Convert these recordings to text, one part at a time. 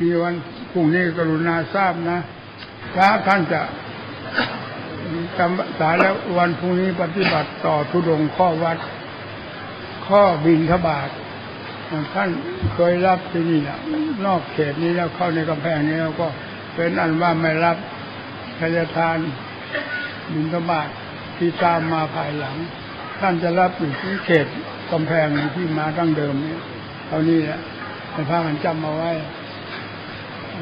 มีวันพรุ่งนี้กรุณาทราบนะพระท่านจะจำพรรษาแล้ววันพรุ่งนี้ปฏิบัติต่อทุดงข้อวัด ข้อบินทบาทท่านเคยรับที่นี่นะนอกเขตนี้แล้วเข้าในกำแพงนี้แล้วก็เป็นอันว่าไม่รับพยทานบินทบาทที่ตามมาภายหลัง ท่านจะรับอยู่ที่เขตกำแพงที่มาตั้งเดิมนี้เท่านี้แหละให้พากันจำเอาไว้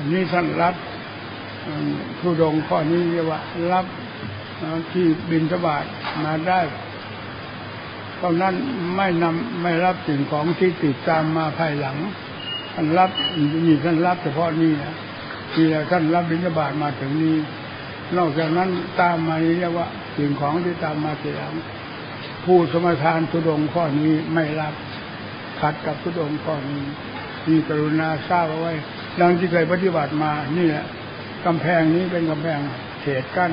นนี้ท่านรับทุดงข้อนี้เรียกว่า รับที่บินทบาทมาได้ตอนนั้นไม่นำไม่รับสิ่งของที่ติดตามมาภายหลังท่านรับนี่ท่านรับเฉพาะนี่นะที่ท่านรับบิณฑบาตมาถึงนี้ นอกจากนั้นตามมานี้เรียกว่า สิ่งของที่ตามมาทีหลังผู้สมทานทุดงข้อนี้ไม่รับขัดกับทุดงข้อนี้นี่กรุณาทราบเอาไว้ ดังที่เคยปฏิบัติมานี่แหละกำแพงนี้เป็นกำแพงเขตกั้น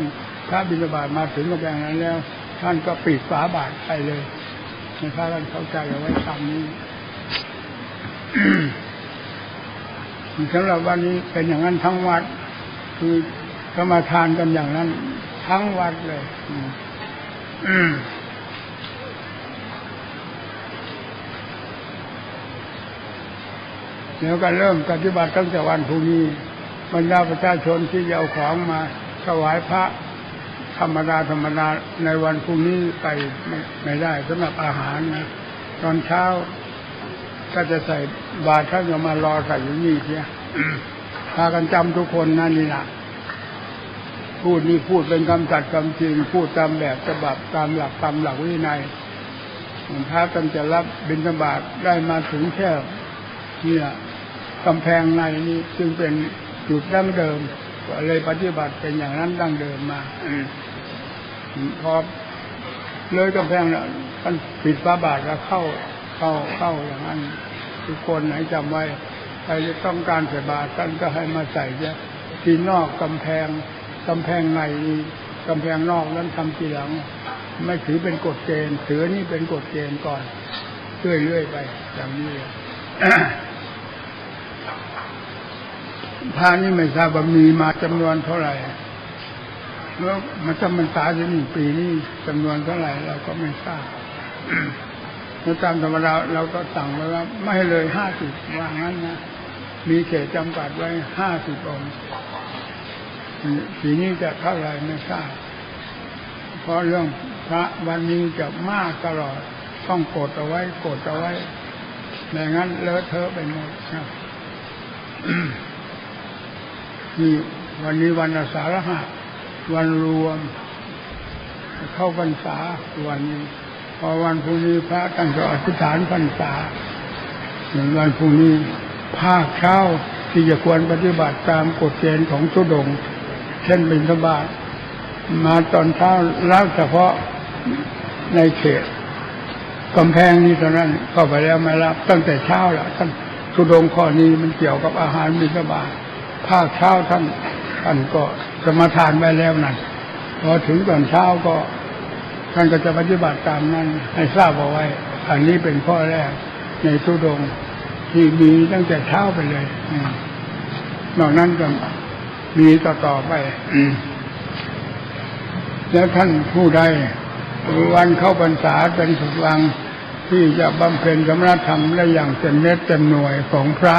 ถ้าบิณฑบาตมาถึงกำแพงนั้นแล้ว ท่านก็ปิดฝาบาทไปเลยให้พระท่านเข้าใจเอาไว้คำนี้สำหรับวันนี้เป็นอย่างนั้นทั้งวัด คือก็มาทานกันอย่างนั้น ทั้งวัดเลย อืมอืม เดี๋ยวก็เริ่มปฏิบัติตั้งแต่วันพรุ่งนี้บรรดาประชาชนที่เอาของมาถวายพระธรรมดาธรรมดาในวันพรุ่งนี้ไปไม่ได้สำหรับอาหารนะตอนเช้าก็จะใส่บาตรท่านจะมารอใส่อยู่นี่เชียพากันจำทุกคนนั่นนี่นะพูดนี่พูดเป็นคำจัดคำจริง พูดตามแบบฉบับตามหลักตามหลักวินัยพระกันจะรับบิณฑบาตได้มาถึงแค่เนี่ย กำแพงในนี้ซึ่งเป็นจุดดั้งเดิมก็เลยปฏิบัติเป็นอย่างนั้นดั้งเดิมมาอืมพอเลยกำแพงแล้วมันปิดฟ้าบาทแล้วเข้าเข้าเข้าอย่างนั้น ทุกคนไหนจำไว้ใครจะต้องการใส่บาตรท่านก็ให้มาใส่เนี่ยที่นอกกำแพงกำแพงในนี่กำแพงนอกนั้นทำทีหลัง ไม่ถือเป็นกฎเกณฑ์ถือนี่เป็นกฎเกณฑ์ก่อนเรื่อยๆไปอย่างนี้ พานี่ไม่ทราบว่ามีมาจำนวนเท่าไหร่แล้วมันจำมันตาจะหนึ่งปีนี่จำนวนเท่าไหร่เราก็ไม่ทราบแล้วตามธรรมดาเราก็สั่งไว้ว่า ไม่ให้เลยห้าสิบว่างั้นนะมีเขตจำกัดไว้ห้าสิบองค์ปีนี้จะเท่าไหร่ไม่ทราบเพราะเรื่องพระวันนี้จะมากตลอดต้องกดเอาไว้กดเอาไว้ไม่งั้นเลอะเทอะไปหมดนะ นี่วันนี้วันอาสาฬหะวันรวม เข้าพรรษาวันนี้ พอวันพรุ่งนี้พระตั้งจะอธิษฐานพรรษาหนึ่งวันพรุ่งนี้ภาคเช้าที่จะควรปฏิบัติตามกฎเกณฑ์ของทุดง เช่นบิณฑบาตมาตอนเช้าแล้วเฉพาะในเขตกำแพงนี้เท่านั้นเข้าไปแล้วไม่รับตั้งแต่เช้าแล้วท่านทุดงข้อนี้มันเกี่ยวกับอาหารบิณฑบาต ภาคเช้าท่านท่านก็สมาทานไว้แล้วนั่นพอถึงตอนเช้าก็ ท่านก็จะปฏิบัติตามนั้นให้ทราบเอาไว้ อันนี้เป็นข้อแรกในทุดงที่มีตั้งแต่เช้าไปเลยอืมนอกนั้นก็มีต่อต่อไปแล้วท่านผู้ใดวันเข้าพรรษาเป็นสุดวังที่จะบำเพ็ญสมณธรรมได้อย่างเต็มเม็ดเต็มหน่วยของพระ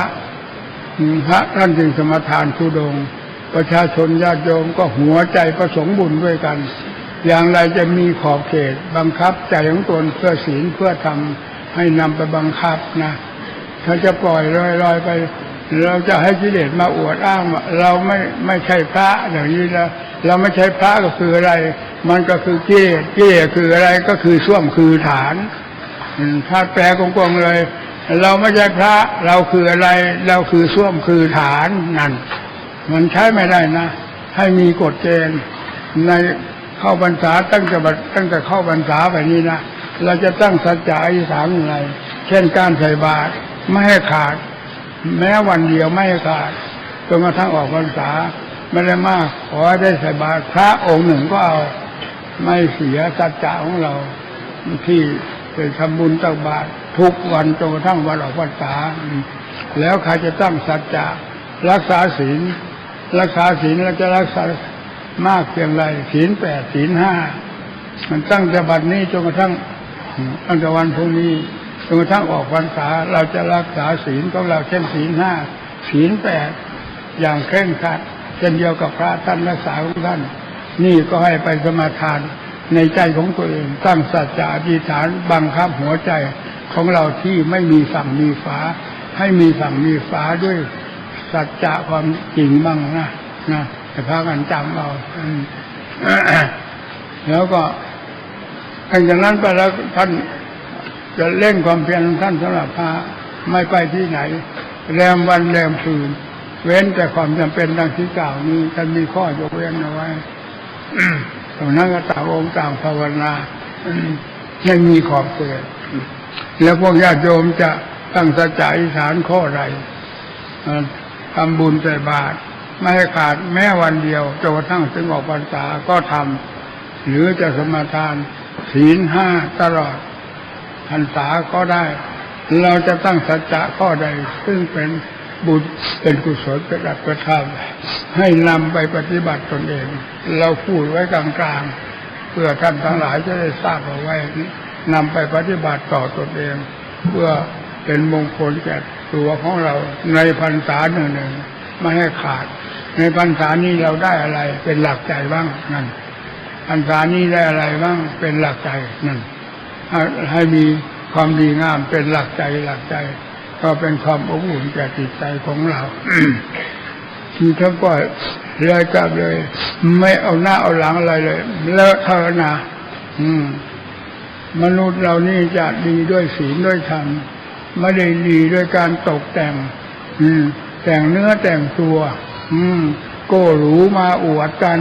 พระท่านจึงสมทานทุดง ประชาชนญาติโยมก็หัวใจประสงค์บุญด้วยกัน อย่างไรจะมีขอบเขตบังคับใจของตนเพื่อศีลเพื่อทำให้นำไปบังคับนะถ้าจะปล่อยลอยๆไปเราจะให้กิเลสมาอวดอ้างว่าเราไม่ไม่ใช่พระอย่างนี้นะเราไม่ใช่พระก็คืออะไร มันก็คือกิเลสกิเลสคืออะไรก็คือส้วมคือฐานถ้าแปลกงๆเลย เราไม่ใช่พระ เราคืออะไร เราคือส้วมคือฐานนั่น มันใช้ไม่ได้นะ ให้มีกฎเกณฑ์ในเข้าพรรษาตั้งแต่ตั้งแต่เข้าพรรษาไปนี้นะเราจะตั้งสัจจะอธิษฐานอย่างไรเช่นการใส่บาตรไม่ให้ขาด แม้วันเดียวไม่ให้ขาดจนกระทั่งออกพรรษาไม่ได้มากขอได้ใส่บาตรพระองค์หนึ่งก็เอาไม่เสียสัจจะของเราที่ไปทำบุญตักบาตร ทุกวันจนกระทั่งวันออกพรรษาแล้วใครจะตั้งสัจจะรักษาศีลรักษาศีลแล้วจะรักษามากเพียงไรศีลแปดศีลห้ามันตั้งแต่บัดนี้จนกระทั่งตั้งแต่วันพรุ่งนี้จนกระทั่งออกพรรษาเราจะรักษาศีลของเราเช่นศีลห้าศีลแปดอย่างเคร่งครัดเช่นเดียวกับพระท่านรักษาของท่าน นี่ก็ให้ไปสมาทานในใจของตัวเอง ตั้งสัจจะอธิษฐานบังคับหัวใจ ของเราที่ไม่มีฝั่งมีฝาให้มีฝั่งมีฝาด้วยสัจจะความจริงบ้างนะนะแต่พากันจำเอาแล้วก็หลังจากนั้นไปแล้วท่านจะเล่นความเพียรของท่านสำหรับพระไม่ไปที่ไหน แรมวันแรมคืน เว้นแต่ความจำเป็นดังที่กล่าวนี้ท่านมีข้อยกเว้นเอาไว้ตรงนั้นก็ต่างองค์ต่างภาวนาอืมไม่มีขอบเขต แล้วพวกญาติโยมจะตั้งสัจจะอธิษฐานข้อใดทำบุญใส่บาตรไม่ให้ขาดแม้วันเดียวจนกระทั่งถึงออกพรรษาก็ทำหรือจะสมาทานศีลห้าตลอดพรรษาก็ได้ เราจะตั้งสัจจะข้อใด ซึ่งเป็นบุญเป็นกุศลเป็นอัตธรรมให้นำไปปฏิบัติตนเอง เราพูดไว้กลางๆ เพื่อท่านทั้งหลายจะได้ทราบเอาไว้น นำไปปฏิบัติต่อตนเอง เพื่อเป็นมงคลแก่ตัวของเราในพรรษาหนึ่งหนึ่งๆไม่ให้ขาด ในพรรษานี้เราได้อะไร เป็นหลักใจบ้างนั่นพรรษานี้ได้อะไรบ้างเป็นหลักใจนั่นให้ให้มีความดีงามเป็นหลักใจหลักใจ ก็เป็นความอบอุ่นแก่จิตใจของเราที่ท่านก็เลยกลับเลย ไม่เอาหน้าเอาหลังอะไรเลยเลอะเทอนะอืม มนุษย์เรานี่จะดีด้วยศีลด้วยธรรมไม่ได้ดีด้วยการตกแต่ง อืม แต่งเนื้อแต่งตัว อืม โก้หรูมาอวดกัน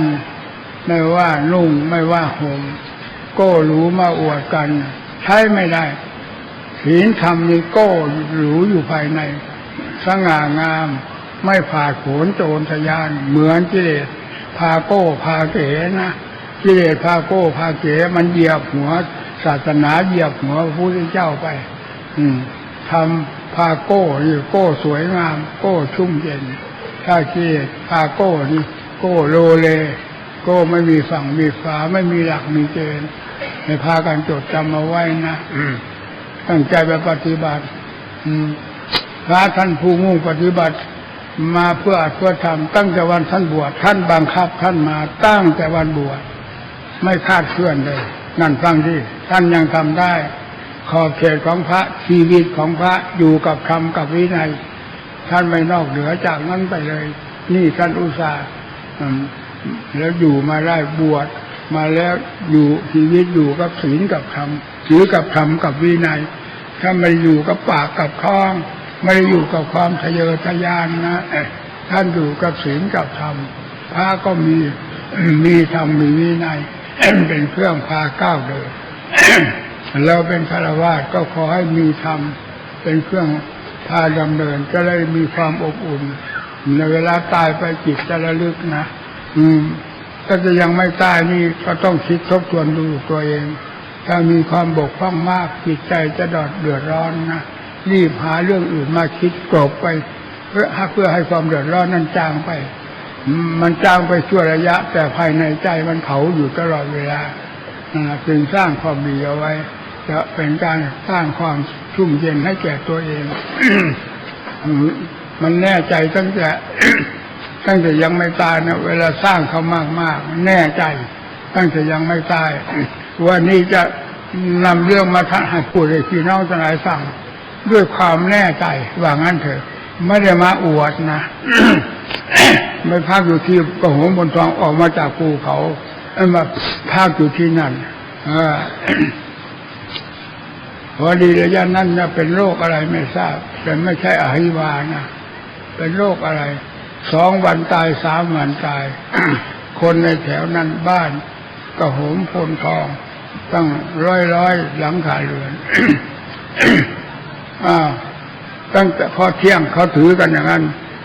ไม่ว่านุ่งไม่ว่าห่มโก้หรูมาอวดกัน ใช้ไม่ได้ศีลธรรมนี่โก้หรูอยู่ภายใน สง่างาม ไม่ผ่าโผนโจรทะยาน เหมือนกิเลสพาโก้พาเก๋นะกิเลสพาโก้พาเก๋มันเหยียบหัว ศาสนาเหยียบหัวพระพุทธเจ้าไป อืมทำพาโก้นี่โก้สวยงาม โก้ชุ่มเย็นถ้ากิเลสพาโก้นี่โก้โลเล โก้ไม่มีฝั่งมีฝาไม่มีหลักมีเกณฑ์ให้พากันจดจำเอาไว้นะอืมตั้งใจไปปฏิบัติ อืมพระท่านผู้มุ่งปฏิบัติมาเพื่ออัดเพื่อทำตั้งแต่วันท่านบวชท่านบังคับท่านมาตั้งแต่วันบวชไม่คาดเคลื่อนเลย นั่นฟังที่ท่านยังทำได้ ขอบเขตของพระชีวิตของพระอยู่กับคำกับวินัย ท่านไม่นอกเหนือจากนั้นไปเลย นี่ท่านอุตส่าห์แล้วอยู่มาได้บวชมาแล้วอยู่ชีวิตอยู่กับศีลกับธรรมถือกับธรรมกับวินัย ถ้าไม่อยู่กับปากกับท้อง ไม่ได้อยู่กับความทะเยอทะยานนะท่านอยู่กับศีลกับธรรมพระก็มีมีธรรมมีวินัย เป็นเครื่องพาก้าวเดินเราเป็นฆราวาสก็ขอให้มีธรรมเป็นเครื่องพาดำเนินจะได้มีความอบอุ่นในเวลาตายไปจิตจะระลึกนะ อืมถ้าจะยังไม่ตายนี่ก็ต้องคิดทบทวนดูตัวเอง ถ้ามีความบกพร่องมากจิตใจจะดอดเดือดร้อนนะรีบหาเรื่องอื่นมาคิดกลบไป เพื่อเพื่อให้ความเดือดร้อนนั้นจางไป มันจ้างไปชั่วระยะ แต่ภายในใจมันเผาอยู่ตลอดเวลาจึงสร้างความดีเอาไว้ จะเป็นการสร้างความชุ่มเย็นให้แก่ตัวเอง มันแน่ใจตั้งแต่ตั้งแต่ยังไม่ตายนะเวลาสร้างเขามากมากๆแน่ใจ ตั้งแต่ยังไม่ตายวันนี้จะนำเรื่องมาท่านให้พูดให้พี่น้องทั้งหลายฟังด้วยความแน่ใจว่างั้นเถอะ ไม่ได้มาอวดนะ ไม่พักอยู่ที่กระหงบนทองออกมาจากภูเขาเอ้ยมาพักอยู่ที่นั่นอพอดีระยะนั้นนะเป็นโรคอะไรไม่ทราบ แต่ไม่ใช่อหิวานะเป็นโรคอะไรสองวันตายสามวันตาย คนในแถวนั้นบ้านกระหมพลทองตั้งร้อยร้อยหลังคาเรือนอ่าตั้งแต่พอเที่ยงเขาถือกันอย่างนั้น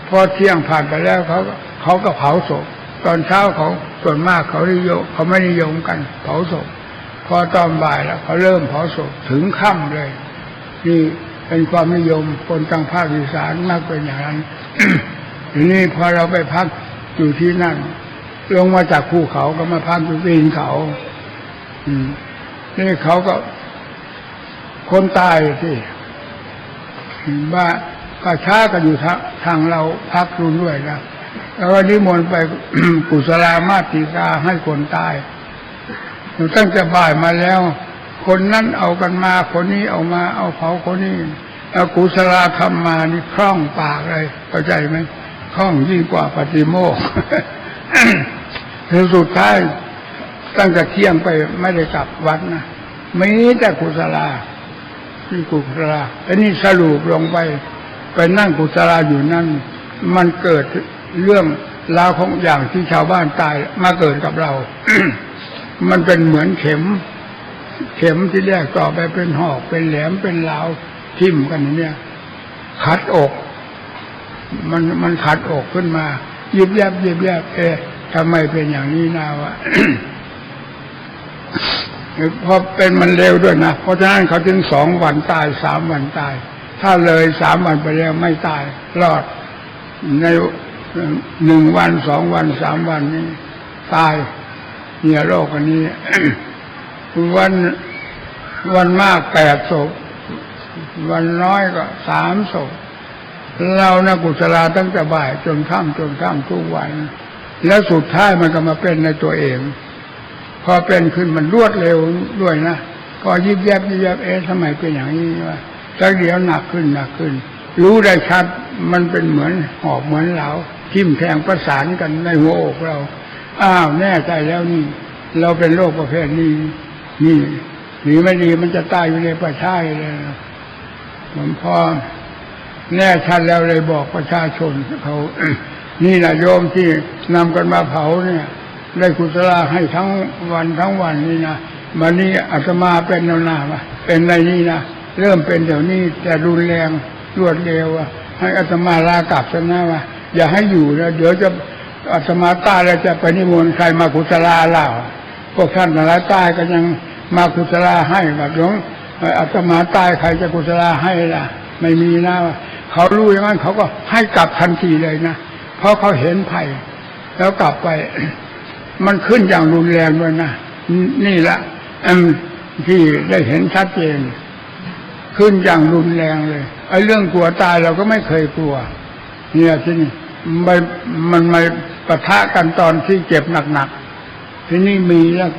พอเที่ยงผ่านไปแล้วเขา เขาก็เผาศพตอนเช้าเขาส่วนมากเขานิยมเขาไม่นิยมกัน เผาศพพอตอนบ่ายแล้วเขาเริ่มเผาศพถึงค่ำเลย นี่เป็นความนิยมคนทางภาคอีสานมากเป็นอย่างนั้นทีนี้พอเราไปพักอยู่ที่นั่น ลงมาจากภูเขาก็มาพักอยู่ตีนเขา อืมนี่เขาก็ คนตายที่บ้านก็ช้ากันอยู่ทางเราพักรุนด้วยนะ แล้วก็นิมนต์ไปกุศลามาติกาให้คนตายตั้งแต่บ่ายมาแล้ว คนนั้นเอากันมา คนนี้เอามา เอาเผาคนนี้เอากุศลาทำมานี่คล่องปากเลยเข้าใจไหมคล่องยิ่งกว่าปฏิโมกข์คือสุดท้ายตั้งแต่เที่ยงไปไม่ได้กลับวัดนะมีแต่กุศลาที่กุศลาอันนี้สรุปลงไป ไปนั่งกุศลาอยู่นั่น มันเกิด เรื่องราวของอย่างที่ชาวบ้านตายมาเกิดกับเรา มันเป็นเหมือนเข็ม เข็มที่แรกต่อไปเป็นหอก เป็นแหลมเป็นลาวทิ่มกันเนี่ย ขัดอก มันมันขัดอกขึ้นมายิบแยบยิบแยบเอ๊ะทำไมเป็นอย่างนี้นาวะเพราะเป็นมันเร็วด้วยนะ เพราะฉะนั้นเขาถึงสองวันตายสามวันตาย ถ้าเลยสามวันไปแล้วไม่ตาย รอดใน หนึ่งวันสองวันสามวันนี้ตายเนี่ยโรคอันนี้ วันวันมากแปดศพวันน้อยก็สามศพเรานะกุศลาตั้งแต่บ่ายจนค่ำจนค่ำทุกวัน แล้วสุดท้ายมันก็มาเป็นในตัวเอง พอเป็นขึ้นมันรวดเร็วด้วยนะพอยิบแยบยิบแยบเอ๊ะทำไมเป็นอย่างนี้วะสักเดียวหนักขึ้นหนักขึ้น รู้ได้ชัดมันเป็นเหมือนหอบเหมือนเหลา ทิ่มแทงประสานกันในหัวอกเรา อ้าวแน่ใจแล้วนี่ เราเป็นโรคประเภทนี้ นี่หรือไม่ดีมันจะตายอยู่ในประชาชนเลยนะผมพอแน่ชัดแล้วเลยบอกประชาชนเขานี่นะโยมที่นำกันมาเผาเนี่ย ได้กุศลาให้ทั้งวันทั้งวันนี่นะวันนี้อาตมาเป็นนานาเป็นในนี้นะเริ่มเป็นเดี๋ยวนี้แต่รุนแรงรวดเร็วอะให้อาตมาลากลับซะนะว่า อย่าให้อยู่นะเดี๋ยวจะอาตมาตายแล้วจะไปนิมนต์ใครมากุศลาเล่าพวกท่านหลายตายก็ยังมากุศลาให้แบบหลวงอาตมาตายใครจะกุศลาให้ล่ะ ไม่มีนะเขารู้อย่างนั้นเขาก็ให้กลับทันทีเลยนะเพราะเขาเห็นภัย แล้วกลับไป มันขึ้นอย่างรุนแรงด้วยนะนี่แหละที่ได้เห็นชัดเจน ขึ้นอย่างรุนแรงเลยไอ้เรื่องกลัวตายเราก็ไม่เคยกลัว เนี่ยที่นี่ไม่มันไม่ปะทะกันตอนที่เจ็บหนักๆที่นี่มีแล้ว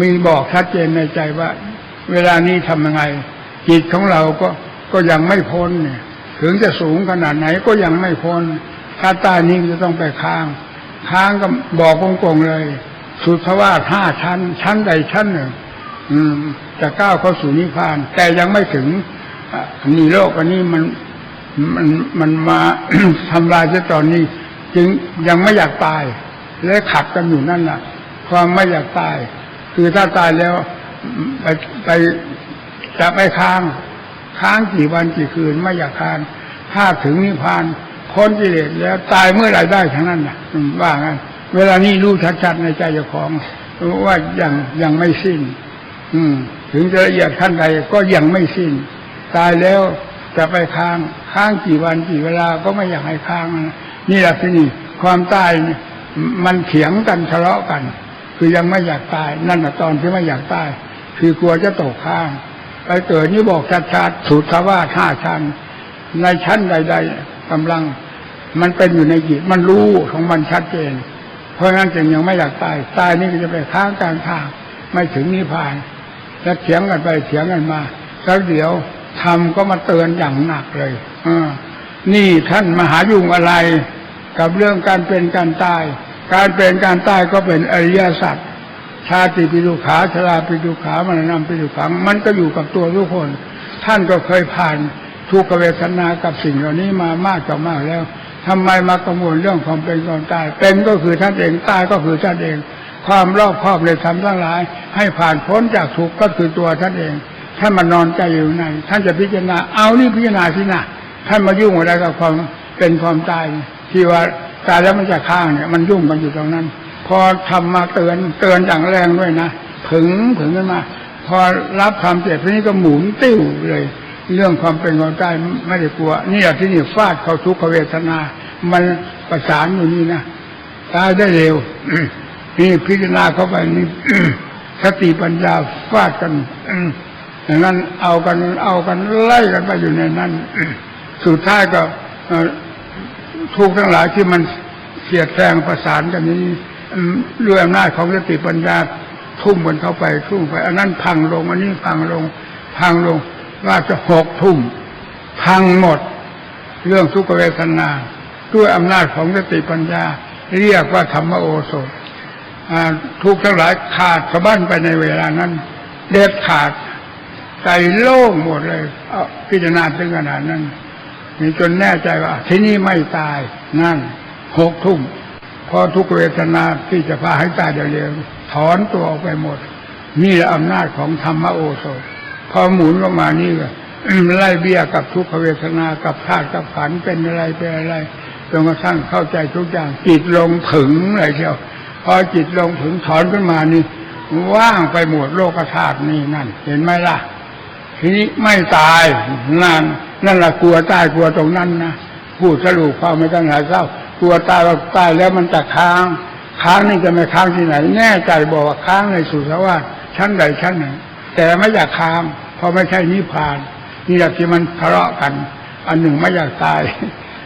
มีบอกชัดเจนในใจว่า เวลานี้ทำยังไง จิตของเราก็ก็ยังไม่พ้นเนี่ย ถึงจะสูงขนาดไหนก็ยังไม่พ้นถ้าตายนี้จะต้องไปค้าง ค้างก็บอกกงๆเลย สุทวาสห้าชั้น ชั้นใดชั้นหนึ่งจะก้าวเข้าสู่นิพพาน แต่ยังไม่ถึงนี่โลกอันนี้มัน มันมันมาทำลายซะตอนนี้ จึงยังไม่อยากตาย และขัดกันอยู่นั่นน่ะ ความไม่อยากตาย คือถ้าตายแล้วไปไปจะไปค้าง ค้างกี่วันกี่คืนไม่อยากค้างถ้าถึงนิพพานพ้นกิเลสแล้วตายเมื่อไรได้ทั้งนั้นนะอืมว่างั้นเวลานี้รู้ชัดๆในใจเจ้าของว่ายังยังไม่สิ้น อืม ถึงจะละเอียดขั้นใดก็ยังไม่สิ้น ตายแล้วจะไปค้าง ค้างกี่วันกี่เวลาก็ไม่อยากให้ค้างนะนี่แหละที่นี่ความตายมันเถียงกันทะเลาะกัน คือยังไม่อยากตาย นั่นแหะตอนที่ไม่อยากตาย คือกลัวจะตกข้าง ไปเกิดนี่บอกชัดๆสุทวาสห้าชั้น ในชั้นใด ๆกำลัง มันเป็นอยู่ในจิตมันรู้ของมันชัดเจน เพราะงั้นจึงยังไม่อยากตาย ตายนี่ก็จะไปค้างกลางทาง ไม่ถึงนิพพาน แล้วเถียงกันไปเถียงกันมาแล้วเดี๋ยว ทำก็มาเตือนอย่างหนักเลยอนี่ท่านมหายุ่งอะไร กับเรื่องการเป็นการตาย การเป็นการตายก็เป็นอริยสัจชาติปิดุขาชราปิดุขามรณะปิดุขัง มันก็อยู่กับตัวทุกคน ท่านก็เคยผ่านทุกขเวทนากับสิ่งเหล่านี้มามากต่อมากแล้วทำไมมากังวลเรื่องความเป็นความตาย เป็นก็คือท่านเองตายก็คือท่านเอง ความรอบครอบเลยทำทั้งหลาย ให้ผ่านพ้นจากทุกข์ก็คือตัวท่านเอง ท่านมานอนใจอยู่ใน ท่านจะพิจารณา เอานี่พิจารณาสินะท่านมายุ่งอะไรกับความเป็นความตายที่ว่าตายแล้วมันจะข้างเนี่ย มันยุ่งกันอยู่ตรงนั้น พอทำมาเตือนเตือนอย่างแรงด้วยนะถึงถึงขึ้นมา พอรับความเจ็บทีนี้ก็หมุนติ้วเลย เรื่องความเป็นความตายไม่ได้กลัว นี่แหละที่นี่ฟาดเขาทุกขเวทนา มันประสานอยู่นี่นะตายได้เร็วนี่พิจารณาเข้าไปนี่สติปัญญาฟาดกัน อย่างนั้นเอากันเอากันไล่กันไปอยู่ในนั้น สุดท้ายก็ทุกทั้งหลายที่มันเสียดแทงประสานกันนี้อืมด้วยอำนาจของสติปัญญาทุ่มกันเข้าไปทุ่มไป อันนั้นพังลงอันนี้พังลง พังลงว่าจะหกทุ่มพังหมด เรื่องทุกขเวทนา ด้วยอำนาจของสติปัญญา เรียกว่าธรรมโอสถทุกทั้งหลายขาดสะบั้นไปในเวลานั้น เด็ดขาด ใจโล่งหมดเลยเอาพิจารณาถึงขนาดนั้นนี่จนแน่ใจว่า ที่นี่ไม่ตายนั่นหกทุ่มพอทุกเวทนาที่จะพาให้ตายเร็วๆถอนตัวออกไปหมด นี่แหละอำนาจของธรรมโอโสถพอหมุนลงมานี่ก็ไล่เบี้ยกับทุกขเวทนากับธาตุกับขันเป็นอะไรเป็นอะไรจนกระทั่งเข้าใจทุกอย่าง จิตลงถึงเลยเชียวพอจิตลงถึงถอนขึ้นมานี่ ว่างไปหมดโลกธาตุนี่นั่น เห็นไหมล่ะ ทีนี้ไม่ตายนั่นนั่นแหละกลัวตายกลัวตรงนั้นนะพูดสรุปความไม่ต้องหาเศร้ากลัวตายว่าตายแล้วมันจะค้าง ค้างนี่จะไม่ค้างที่ไหน แน่ใจบอกว่าค้างในสุสวาสชั้นใดชั้นหนึ่งแต่ไม่อยากค้างเพราะไม่ใช่นิพพานนี่แหละที่มันทะเลาะกัน อันหนึ่งไม่อยากตาย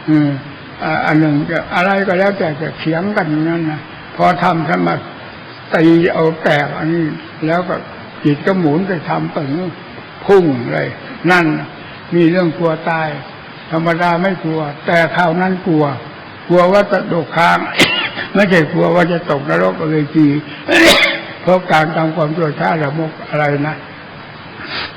อืมอ่าอันหนึ่งจะอะไรก็แล้วแต่จะเถียงกันอย่างนั้นนะพอทำสมาตีเอาแตกอันนี้ แล้วก็จิตก็หมุนไปทำตึง พุ่งเลย นั่นมีเรื่องกลัวตาย ธรรมดาไม่กลัว แต่คราวนั้นกลัว กลัวว่าจะตกค้าง ไม่ใช่กลัวว่าจะตกนรกเลยจีเพราะการทำความชั่วช้าละมกอะไรนะ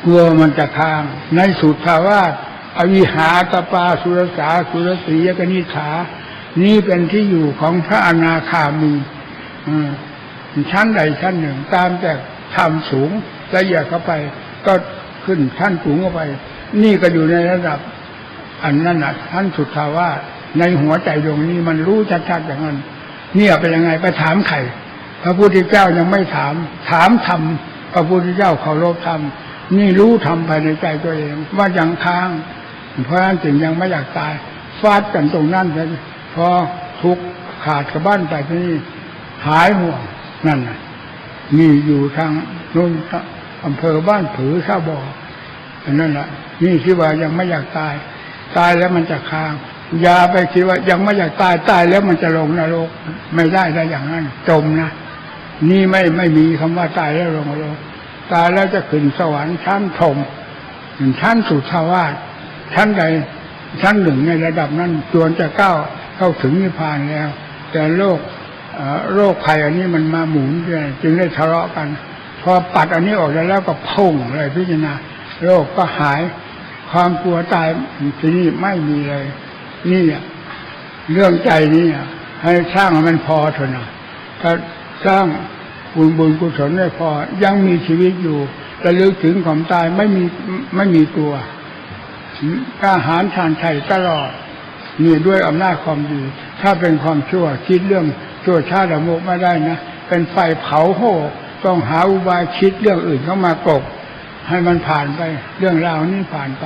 กลัวมันจะค้าง ในสุทธาวาสอวิหาตปาสุรสาสุรสียกนิษานี่เป็นที่อยู่ของพระอนาคามีชั้นใดชั้นหนึ่ง ตามแต่ทำสูงละเอียดเข้าไป ก็ ขึ้นชั้นสูงเข้าไป นี่ก็อยู่ในระดับ อันนั้นน่ะท่านสุดทาวาในหัวใจดวงนี้มันรู้ชัดๆอย่างนั้นเนี่ยเป็นยังไงไปถามใครพระพุทธเจ้ายังไม่ถาม ถามธรรมพระพุทธเจ้าเคารพธรรมนี่รู้ธรรมภายในใจตัวเอง ว่ายังค้าง เพราะนั้นจึงยังไม่อยากตายฟาดกันตรงนั้นเลยพอทุกขาดกระบ้านไปที่นี่หายห่วงนั่นน่ะนี่อยู่ทางนู้น อำเภอบ้านผือข้าบออันนั่นแหละนี่ที่ว่ายังไม่อยากตาย ตายแล้วมันจะค้างอย่าไปคิดว่ายังไม่อยากตายตายแล้วมันจะลงนรก ไม่ได้ได้อย่างนั้น จมนะนี่ไม่ไม่มีคำว่าตายแล้วลงนรกตายแล้วจะขึ้นสวรรค์ชั้นพรมชั้นสุทาวาสชั้นใดชั้นหนึ่งในระดับนั้นจวนจะก้าวเข้าถึงนิพพานแล้ว แต่โรคโรคภัยอันนี้มันมาหมุนด้วยจึงได้ทะเลาะกัน พอปัดอันนี้ออกแล้วก็พุ่งเลยพิจารณาโรคก็หาย ความกลัวตายที่นี่ไม่มีเลย นี่เรื่องใจนี่ให้สร้างมันพอเถอะนะถ้าสร้างบุญบุญกุศลไม่พอ ยังมีชีวิตอยู่ระลึกถึงความตายไม่มีไม่มีกลัวกล้าหาญชาญชัยตลอดนี่ด้วยอำนาจความดี ถ้าเป็นความชั่วคิดเรื่องชั่วชาติละโมกไม่ได้นะ เป็นไฟเผาโห ต้องหาอุบายคิดเรื่องอื่นเข้ามากบให้มันผ่านไป เรื่องราวนี้ผ่านไป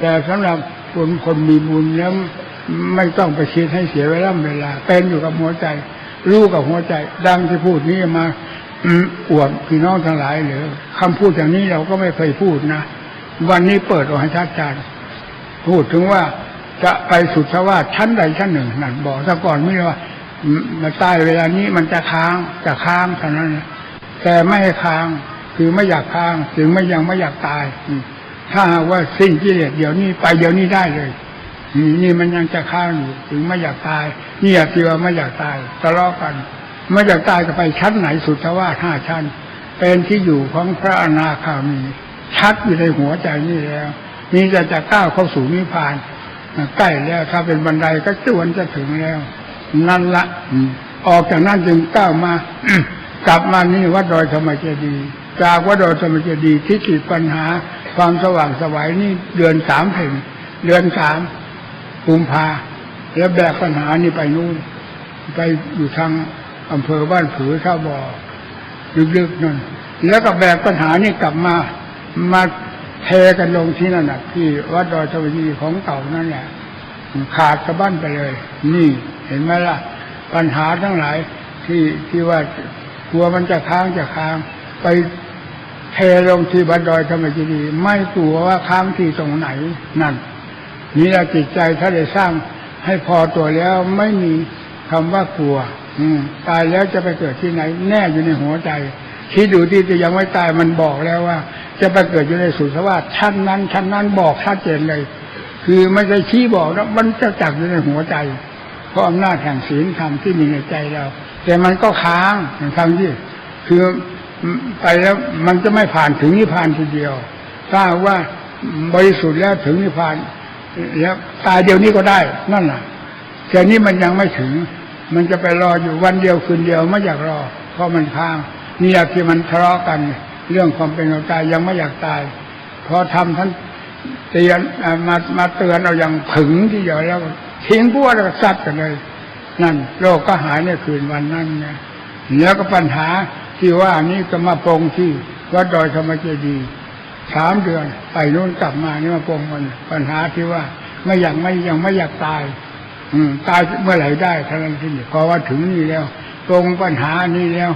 แต่สำหรับคนคนมีบุญแล้วไม่ต้องไปคิดให้เสียเวลาเวลา เป็นอยู่กับหัวใจ รู้กับหัวใจ ดังที่พูดนี้มาอวดพี่น้องทั้งหลายหรือคำพูดอย่างนี้เราก็ไม่เคยพูดนะวันนี้เปิดออกให้ชัดเจนพูดถึงว่าจะไปสุดสวาสชั้นใดชั้นหนึ่งนั่นบอกซะก่อนไม่ว่ามมาตายเวลานี้มันจะค้างจะค้างเท่านั้นนะ แต่ไม่ให้ค้าง คือไม่อยากค้าง ถึงไม่ยังไม่อยากตายถ้าว่าสิ้นกิเลสเดี๋ยวนี้ไปเดี๋ยวนี้ได้เลยนี่มันยังจะค้างอยู่ถึงไม่อยากตายนี่อยากที่ว่าไม่อยากตายทะเลาะกันไม่อยากตายก็ไปชั้นไหนสุดทว่าห้าชั้น เป็นที่อยู่ของพระอนาคามีชัดอยู่ในหัวใจนี่แล้วนี่จะจะก้าวเข้าสู่นิพพานใกล้แล้วถ้าเป็นบันไดก็จวนจะถึงแล้ว นั่นละอออกจากนั้นจึงก้าวมา กลับมานี่วัดดอยธรรมเจดีจากวัดดอยธรรมเจดีที่ติดปัญหาความสว่างสวัยนี่เดือนสามถึงเดือนสามกุมภาแล้วแบกปัญหานี่ไปนู่น ไปอยู่ทางอำเภอบ้านผือท่าบ่อลึกๆนั่นแล้วก็แบกปัญหานี่กลับมามาเทกันลงที่นั่นนะที่วัดดอยสวัสดีของเก่านั่นแหละขาดสะบั้นไปเลย นี่เห็นไหมล่ะ ปัญหาทั้งหลายที่ที่ว่า กลัวมันจะค้างจะค้าง ไปเทลงที่บันดอยธรรมจีดีไม่กลัวว่าค้างที่ตรงไหนนั่นนี่แหละจิตใจถ้าได้สร้างให้พอตัวแล้วไม่มีคำว่ากลัว อืมตายแล้วจะไปเกิดที่ไหน แน่อยู่ในหัวใจคิดดูที่จะยังไม่ตายมันบอกแล้วว่า จะไปเกิดอยู่ในสุสวาสชั้นนั้นชั้นนั้นบอกชัดเจนเลย คือไม่ใช่ชี้บอกแล้วมันจะจับอยู่ในหัวใจเพราะอำนาจแห่งศีลธรรมที่มีในใจเรา แต่มันก็ค้างทั้งที่คือไปแล้วมันจะไม่ผ่านถึงนิพพานทีเดียว ถ้าว่าบริสุทธิ์แล้วถึงนิพพานแล้วตายเดียวนี้ก็ได้นั่นแหละแต่นี้มันยังไม่ถึง มันจะไปรออยู่วันเดียวคืนเดียวไม่อยากรอ เพราะมันค้างนี่แหละที่มันทะเลาะกัน เรื่องความเป็นความตายยังไม่อยากตายพราะทำท่านเตือนมามาเตือนเราอย่างถึงที่เดียวแล้วทิ้งพวกแล้วก็ซัดกันเลย นั่นโรคก็หายในคืนวันนั้นนี่ยแล้วก็ปัญหาที่ว่านี้ก็มาปรงที่วัดดอยธรรมเจดีสามเดือน ไปโน่นกลับมานี่มาปรงมันปัญหาที่ว่า ไม่อยากไม่ยังไม่อยากตาย อืม ตายเมื่อไหร่ได้เท่านั้นที่นี่พอว่าถึงนี่แล้วตรงปัญหานี้แล้ว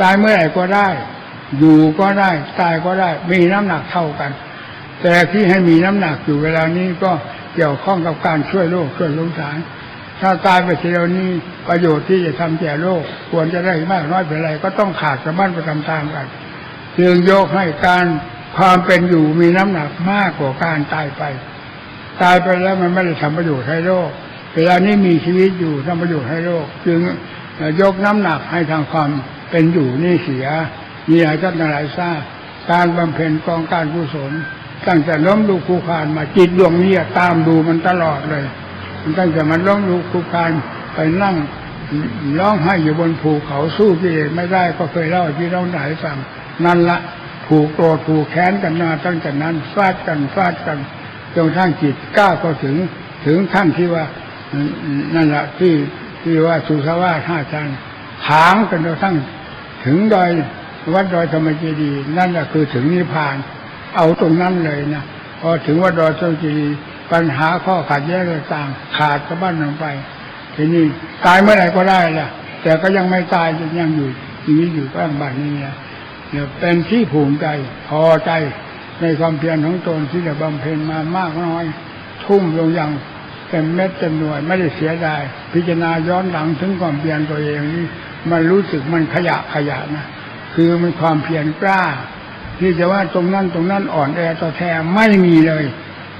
ตายเมื่อไหร่ก็ได้ อยู่ก็ได้ตายก็ได้ มีน้ำหนักเท่ากัน แต่ที่ให้มีน้ำหนักอยู่เวลานี้ก็เกี่ยวข้องกับการช่วยโลกช่วยสงสาร ถ้าตายไปทีเดียวนี้ประโยชน์ที่จะทำแก่โลก ควรจะได้มากน้อยเป็นไรก็ต้องขาดสะบั้นไปตามๆกันจึงยกให้การความเป็นอยู่มีน้ำหนักมากกว่าการตายไป ตายไปแล้วมันไม่ได้ทำประโยชน์ให้โลกเวลานี้มีชีวิตอยู่ทำประโยชน์ให้โลก จึงยกน้ำหนักให้ทางความเป็นอยู่นี่เสียมีอาจารย์หลายทราบการบำเพ็ญกองการกุศลตั้งแต่ล้มลุกครูคานมาจิตดวงนี้ตามดูมันตลอดเลย ตั้งแต่มันล้มลุกครูคลานไปนั่งร้องไห้อยู่บนภูเขาสู้กิเลสไม่ได้ก็เคยเล่าให้พี่น้องหลายฟังนั่นละผูกโกรธผูกแค้นกันมาตั้งแต่นั้นฟาดกันฟาดกันจนทั้งจิตกล้าก็ถึงถึงขั้นที่ว่านั่นแหละที่ที่ว่าสุสาวาสห้าชันถางกันจนทั้งถึงดอยวัดดอยธรรมเจดี นั่นแหละคือถึงนิพพาน เอาตรงนั้นเลยนะพอถึงวัดดอยธรรมเจดี ปัญหาข้อขัดแย้งต่างขาดสะบั้นลงไป ทีนี้ตายเมื่อไหร่ก็ได้ล่ะ แต่ก็ยังไม่ตายยังอยู่ชีวิตอยู่ก็ยังบัดนี้นะเนี่ยเป็นที่ภูมิใจพอใจในความเพียรของตนที่ได้บำเพ็ญมามากน้อย ทุ่มลงอย่างเต็มเม็ดเต็มหน่วยไม่ได้เสียดายพิจารณาย้อนหลังถึงความเพียรตัวเองนี่มันรู้สึกมันขยะขยะนะคือมันความเพียรกล้า ที่จะว่าตรงนั้นตรงนั้นอ่อนแอต่อแท้ไม่มีเลย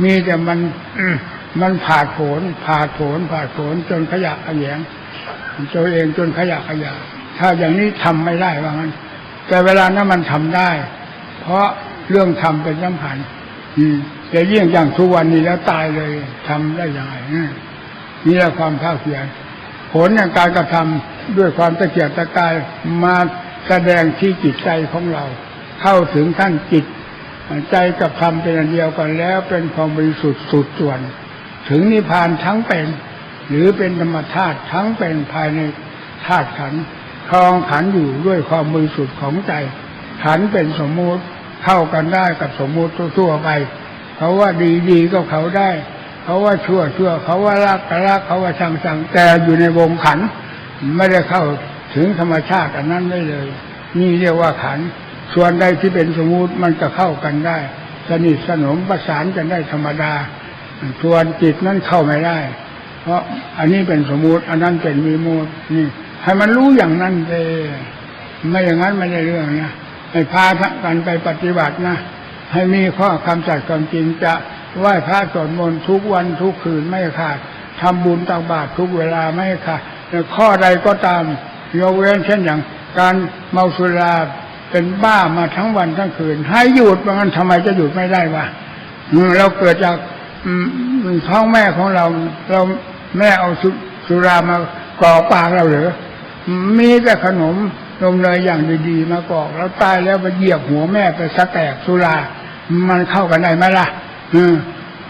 มีแต่มันมันผ่าดโผนผ่าดโผนผ่าดโผนจนขยะขยงตัวเองจนขยะขยะ ถ้าอย่างนี้ทำไม่ได้ว่างั้น แต่เวลานั้นมันทำได้ เพราะเรื่องทำเป็นสำคัญอืมแต่ยิ่งอย่างทุกวันนี้แล้วตายเลยทำได้ยังไงนี่แหละความภาคเพียรผลอย่างการกระทำด้วยความตะเกียบตะกายมาแสดงที่จิตใจของเรา เข้าถึงขั้นจิต ใจกับธรรมเป็นอันเดียวกันแล้วเป็นความบริสุทธิ์สุดส่วน ถึงนิพพานทั้งเป็น หรือเป็นธรรมธาตุทั้งเป็นภายในธาตุขันธ์ครองขันธ์อยู่ด้วยความบริสุทธิ์ของใจ ขันธ์เป็นสมมุติเข้ากันได้กับสมมุติทั่วไปเขาว่าดีดีก็เขาได้เขาว่าชั่วชั่วเขาว่ารักก็รักเขาว่าชังชังแต่อยู่ในวงขันธ์ไม่ได้เข้าถึงธรรมชาติอันนั้นได้เลย นี่เรียกว่าขันธ์ ส่วนใดที่เป็นสมมุติมันก็เข้ากันได้สนิทสนมประสานกันได้ธรรมดา ส่วนจิตนั้นเข้าไม่ได้ เพราะอันนี้เป็นสมมุติอันนั้นเป็นมีมูดนี่ ให้มันรู้อย่างนั้นเลยไม่อย่างนั้นไม่ได้เรื่องนะให้พากันไปปฏิบัตินะให้มีข้อคำจัดความจริงจะไหว้พระสวดมนต์ทุกวันทุกคืนไม่ขาดทำบุญตักบาตรทุกเวลาไม่ขาดข้อใดก็ตามยกเว้นเช่นอย่าง การเมาสุรา เป็นบ้ามาทั้งวันทั้งคืน ให้หยุดว่างั้นทำไมจะหยุดไม่ได้วะเราเกิดจากท้องแม่ของเรา เราแม่เอาสุสุรามากรอกปากเราเหรือมีแต่ขนมนมเนยอย่างดีๆ มากรอกแล้วตายแล้วไปเหยียบหัวแม่ไปสะแตกสุรา มันเข้ากันได้ไหมล่ะอื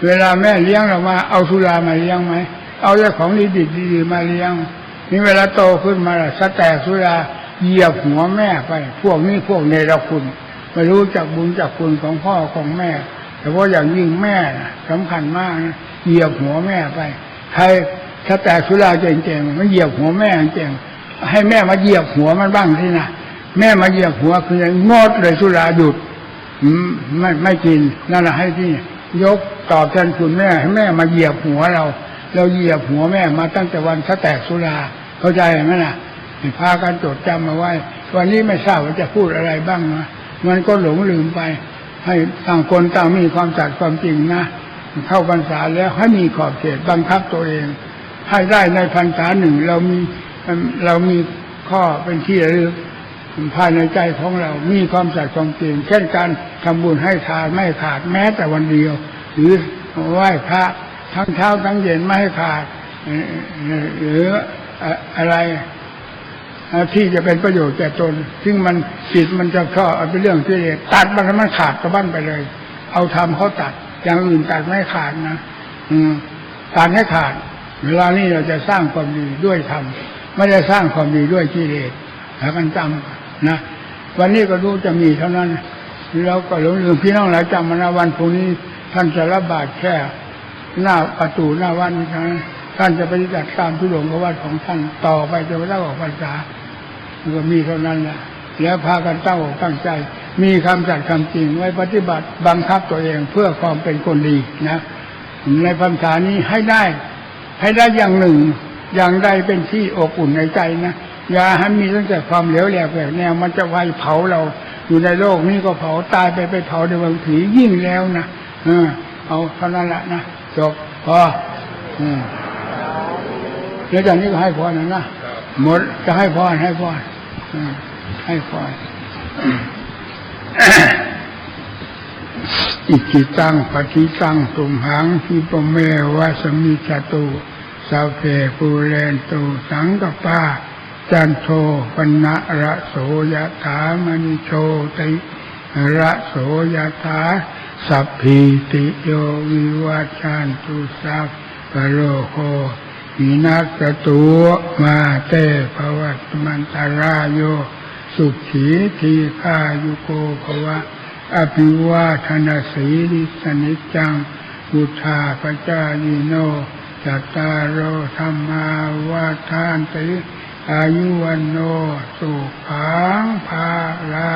เวลาแม่เลี้ยงเรามาเอาสุรามาเลี้ยงไหมเอาแต่ของดีๆดีๆมาเลี้ยงนี่เวลาโตขึ้นมาล่ะสะแตกสุรา เหยียบหัวแม่ไป พวกนี้พวกเนรคุณ ไม่รู้จักบุญจักคุณของพ่อของแม่ แต่ว่าอย่างยิ่งแม่นะสำคัญมากนะเหยียบหัวแม่ไป ใครถ้าแตกสุราเก่งๆมันเหยียบหัวแม่เก่งให้แม่มาเหยียบหัวมันบ้างที่นะแม่มาเหยียบหัวคืองดเลยสุราหยุดไม่ไม่กินนั่นแหละให้ที่ยกตอบแทนคุณแม่ให้แม่มาเหยียบหัวเรา เราเหยียบหัวแม่มาตั้งแต่วันถ้าแตกสุราเข้าใจไหมน่ะ พากันจดจำมาไว้ วันนี้ไม่ทราบว่าจะพูดอะไรบ้างนะมันก็หลงลืมไป ให้ต่างคนต่างมีความจัดความจริงนะเข้าพรรษาแล้วให้มีขอบเขตบังคับตัวเอง ให้ได้ในพรรษาหนึ่งเรามีเรามีข้อเป็นที่ระลึกภายในใจของเรา มีความสัตย์ความจริง เช่นการทำบุญให้ทานไม่ขาดแม้แต่วันเดียว หรือไหว้พระทั้งเช้าทั้งเย็นไม่ให้ขาดหรืออะไร ที่จะเป็นประโยชน์แก่ตน ซึ่งมันจิตมันจะชอบเอาเป็นเรื่องที่เลสตัดมันมันขาดกระบ้านไปเลย เอาทำเขาตัด อย่างอื่นตัดไม่ขาดนะ อืมตัดให้ขาด เวลานี้เราจะสร้างความดีด้วยธรรมไม่ได้สร้างความดีด้วยกิเลสแล้วกันจำนะ วันนี้ก็รู้จะมีเท่านั้นเราก็หลงลืมพี่น้องหลายจำมานะวันพรุ่งนี้ท่านจะรับบาตรแค่หน้าประตูหน้าวัดนี้ท่านั้นท่านจะไปจัดตามทุดงกวัดของท่านต่อไปจนกระทั่งออกพรรษา มันก็มีเท่านั้นแหละแล้วพากันตั้งอกตั้งใจ มีคำจัดคำจริงไว้ปฏิบัติบังคับตัวเองเพื่อความเป็นคนดีนะในพรรษานี้ให้ได้ ให้ได้อย่างหนึ่ง อย่างใดเป็นที่อบอุ่นในใจนะอย่าให้มีตั้งแต่ความเหลวแหลกแบบแนวมันจะไฟเผาเรา อยู่ในโลกนี้ก็เผาตายไปไปเผาในวังผียิ่งแล้วนะเออ เอาเท่านั้นแหละนะจบพออืมแล้วจากนี้ก็ให้พรนะนะ หมดจะให้พรให้พรอืมให้พรอิจิตังปฏิตังตุมหังคิปเมวะสมิจตุสาเพปูเรนตุสังกปาจันโทปนะระโสยถามณิโชติระโสยถาสัพพิติโยวิวัชานตุสัพพโลโค วินัสตุมาเตภวัตมันตรายโย สุขีทีฆายุโกภวะ อภิวาทนาสีลิสนิจจังบุทาปจายิโนจัตตารโอธรรมาวาทานติอายุวันโนสุขังภาลา